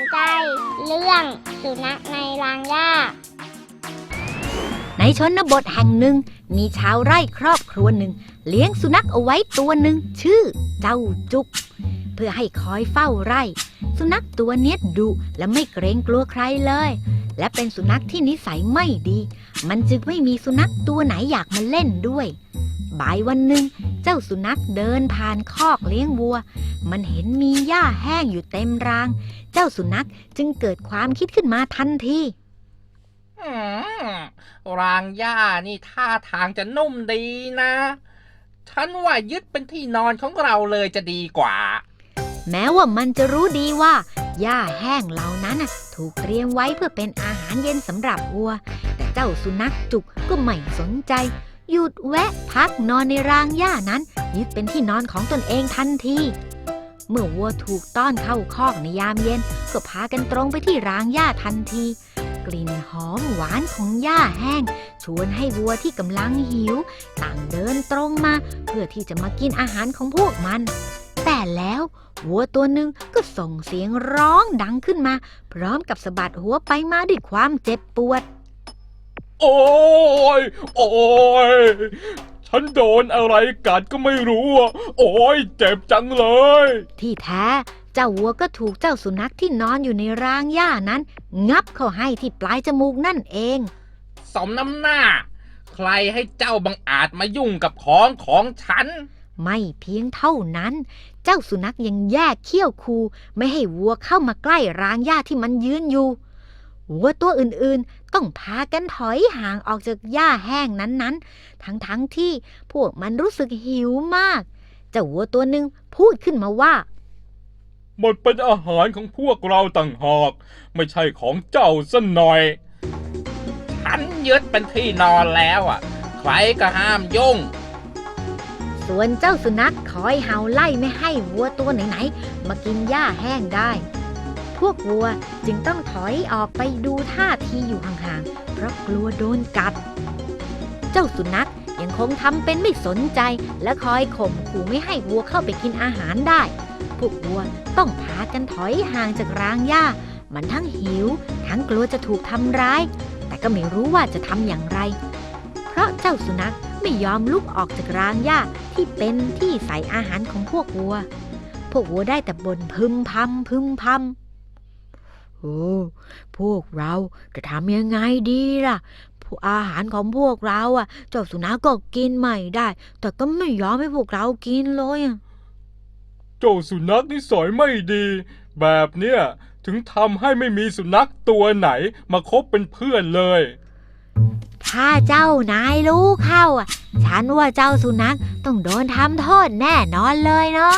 อนใจเรื่องสุนัขในรางหญ้า ในชนบทแห่งหนึ่ง มีชาวไร่ครอบครัวหนึ่ง เลี้ยงสุนัขเอาไว้ตัวหนึ่งชื่อเจ้าจุก เพื่อให้คอยเฝ้าไร่ สุนัขตัวเนี้ยดุและไม่เกรงกลัวใครเลย และเป็นสุนัขที่นิสัยไม่ดี มันจึงไม่มีสุนัขตัวไหนอยากมาเล่นด้วย บ่ายวันหนึ่ง เจ้าสุนัขเดินผ่านคอกเลี้ยงวัว มันเห็นมีหญ้าแห้งอยู่เต็มราง เจ้าสุนัขจึงเกิดความคิดขึ้นมาทันทีอืมรางหญ้านี่ท่าทางจะนุ่มดีนะ ฉันว่ายึดเป็นที่นอนของเราเลยจะดีกว่า แม้ว่ามันจะรู้ดีว่าหญ้าแห้งเหล่านั้นน่ะถูกเตรียมไว้เพื่อเป็นอาหารเย็นสำหรับวัว แต่เจ้าสุนัขจุกก็ไม่สนใจ หยุดแวะพักนอนในรางหญ้านั้นยึดเป็นที่นอนของตนเองทันที เมื่อวัวถูกต้อนเข้าคอกในยามเย็น ก็พากันตรงไปที่รางหญ้าทันที กลิ่นหอมหวานของหญ้าแห้ง ชวนให้วัวที่กำลังหิว ต่างเดินตรงมา เพื่อที่จะมากินอาหารของพวกมัน แต่แล้ววัวตัวหนึ่งก็ส่งเสียงร้องดังขึ้นมา พร้อมกับสะบัดหัวไปมาด้วยความเจ็บปวด โอ้ย โอ้ย ฉันโดนอะไรกัดก็ไม่รู้อะโอ้ย เจ็บจังเลย ที่แท้ เจ้าวัวก็ถูกเจ้าสุนัขที่นอนอยู่ในรางหญ้านั้น งับเข้าให้ที่ปลายจมูกนั่นเอง สมน้ำหน้า ใครให้เจ้าบังอาจมายุ่งกับของของฉัน ไม่เพียงเท่านั้น เจ้าสุนัขยังแยกเขี้ยวคู ไม่ให้วัวเข้ามาใกล้รางหญ้าที่มันยืนอยู่ วัวตัวอื่นๆ ต้องพากันถอยห่างออกจากหญ้าแห้งนั้นๆ ทั้งๆทที่พวกมันรู้สึกหิวมาก เจ้าวัวตัวหนึ่งพูดขึ้นมาว่าหมดเป็นอาหารของพวกเราต่างหาก ไม่ใช่ของเจ้าซะหน่อย ฉันยึดเป็นที่นอนแล้วอะ ใครก็ห้ามยุ่ง ส่วนเจ้าสุนัขคอยเห่าไล่ไม่ให้วัวตัวไหนๆ มากินหญ้าแห้งได้ พวกวัวจึงต้องถอยออกไปดูท่าทีอยู่ห่างๆ เพราะกลัวโดนกัด เจ้าสุนัขยังคงทำเป็นไม่สนใจและคอยข่มขู่ไม่ให้วัวเข้าไปกินอาหารได้ พวกวัวต้องพากันถอยห่างจากรางหญ้า มันทั้งหิว ทั้งกลัวจะถูกทำร้าย แต่ก็ไม่รู้ว่าจะทำอย่างไร เพราะเจ้าสุนัขไม่ยอมลุกออกจากรางหญ้าที่เป็นที่ใส่อาหารของพวกวัว พวกวัวได้แต่บ่นพึมพำพึมพำ โอ้พวกเราจะทำยังไงดีล่ะพวกอาหารของพวกเราอะ เจ้าสุนัขก็กินไม่ได้ แต่ก็ไม่ยอมให้พวกเรากินเลยอะเจ้าสุนัขนิสัยไม่ดี แบบเนี้ยถึงทำให้ไม่มีสุนัขตัวไหนมาคบเป็นเพื่อนเลย ถ้าเจ้านายรู้เข้าอะ ฉันว่าเจ้าสุนัขต้องโดนทำโทษแน่นอนเลยเนาะ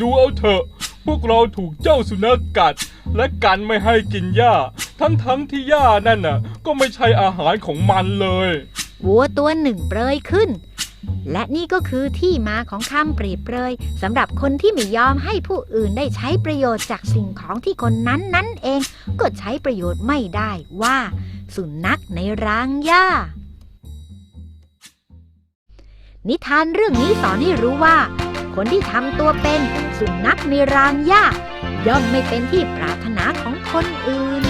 ดูเอาเถอะ พวกเราถูกเจ้าสุนัขกัด และกันไม่ให้กินหญ้า ทั้งๆที่หญ้านั่นน่ะ ก็ไม่ใช่อาหารของมันเลยวัวตัวหนึ่งเปรยขึ้น และนี่ก็คือที่มาของคำเปรียบเปรยสำหรับคนที่ไม่ยอมให้ผู้อื่นได้ใช้ประโยชน์จากสิ่งของที่คนนั้นนั่นเอง ก็ใช้ประโยชน์ไม่ได้ว่า สุนัขในรางหญ้านิทานเรื่องนี้สอนให้รู้ว่า คนที่ทำตัวเป็นสุนัขในรางหญ้าย่อมไม่เป็นที่ปรารถนาของคนอื่น